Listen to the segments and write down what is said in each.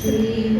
Shri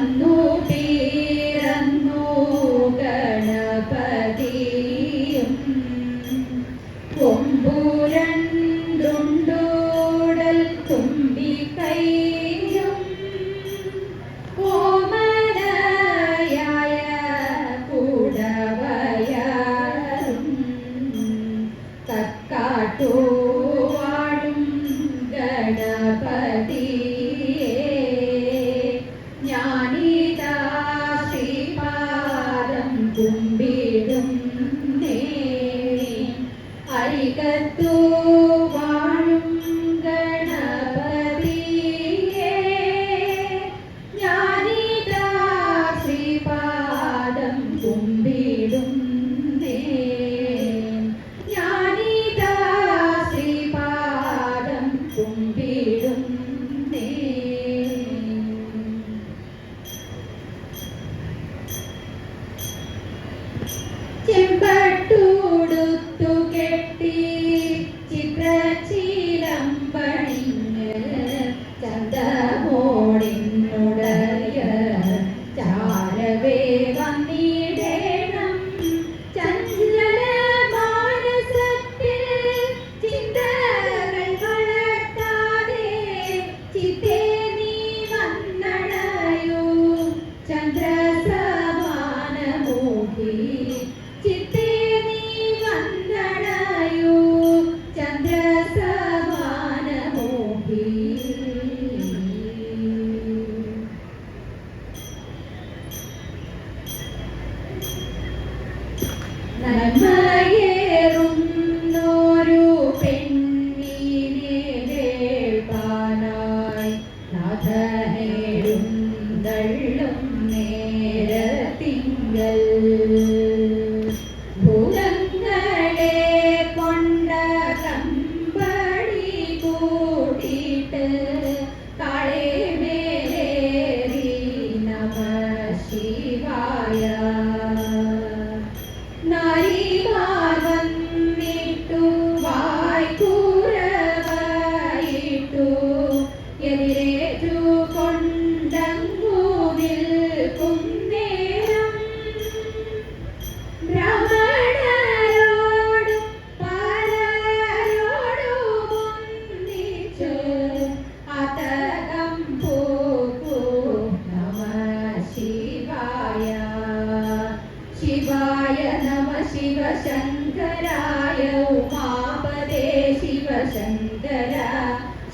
വന്നു തീരന്നു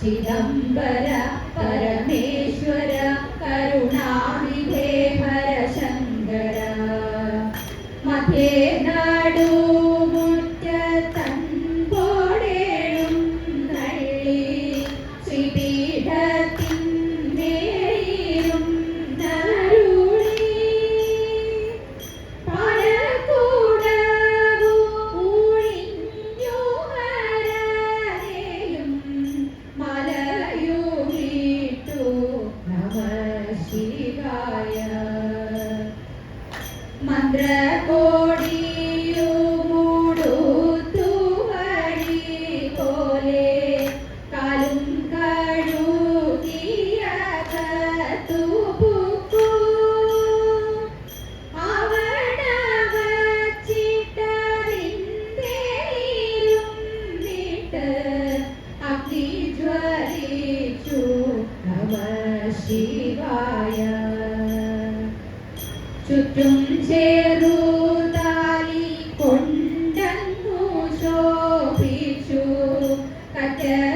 ചിദംബര Parameshwara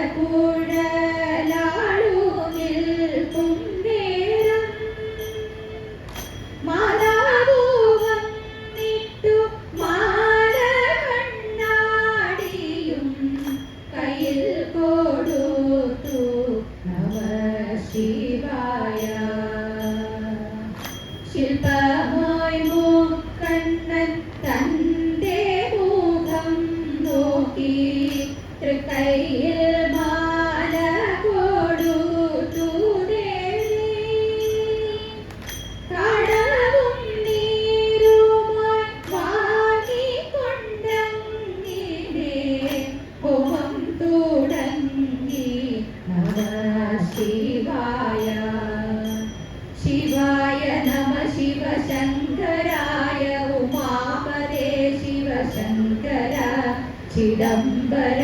Oh. ചിദംബര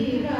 Tira.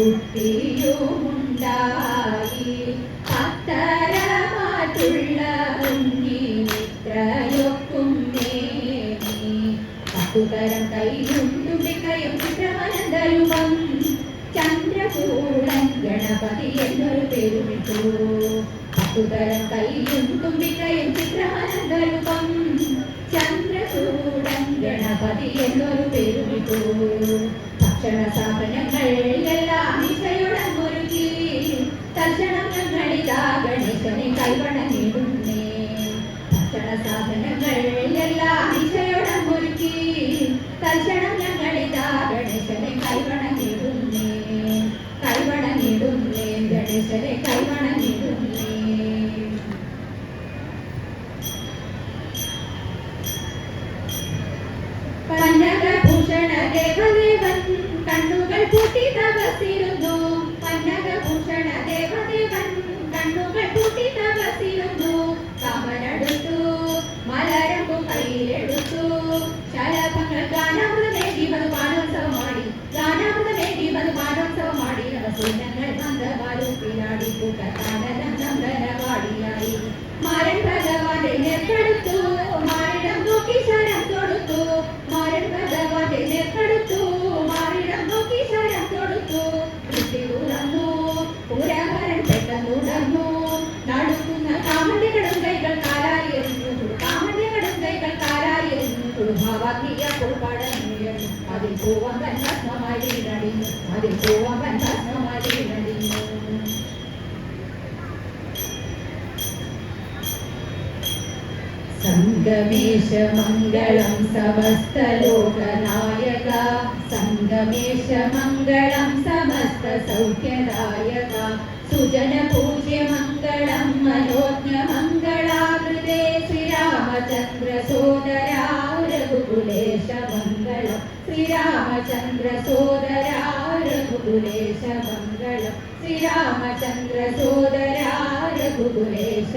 കുട്ടിയുമുണ്ടായി അത്തരമാറ്റുള്ള ഉണ്ണിത്രയൊക്കും പത്തുതരം കൈകൊണ്ടുടെ കയം ചിത്രമനന്തരൂപം Chandrachoodan Ganapathi എന്നൊരു പേരുമിട്ടു. പത്തുതരം കൈകൊണ്ടുടെ കയം ചിത്രമനന്തരൂപം ചന്ദ്രചൂടൻ ഗണപതി എന്നൊരു പേരുമിട്ടു. ക്ഷണസാപനങ്ങളിലെല്ലാം നിശയുടങ്ങൊരുക്കി തൽക്ഷണം ഞങ്ങളിതാ ഗണേശനെ കൈവണ നൽകാനും സങ്കമേശ മംഗളം സമസ്തലോകനായക. സങ്കമേശ മംഗളം സമസ്ത സൗഖ്യദായക സുജന പൂജ്യ മംഗളം മനോജ്ഞ चन्द्रसोदराय गुरुवेश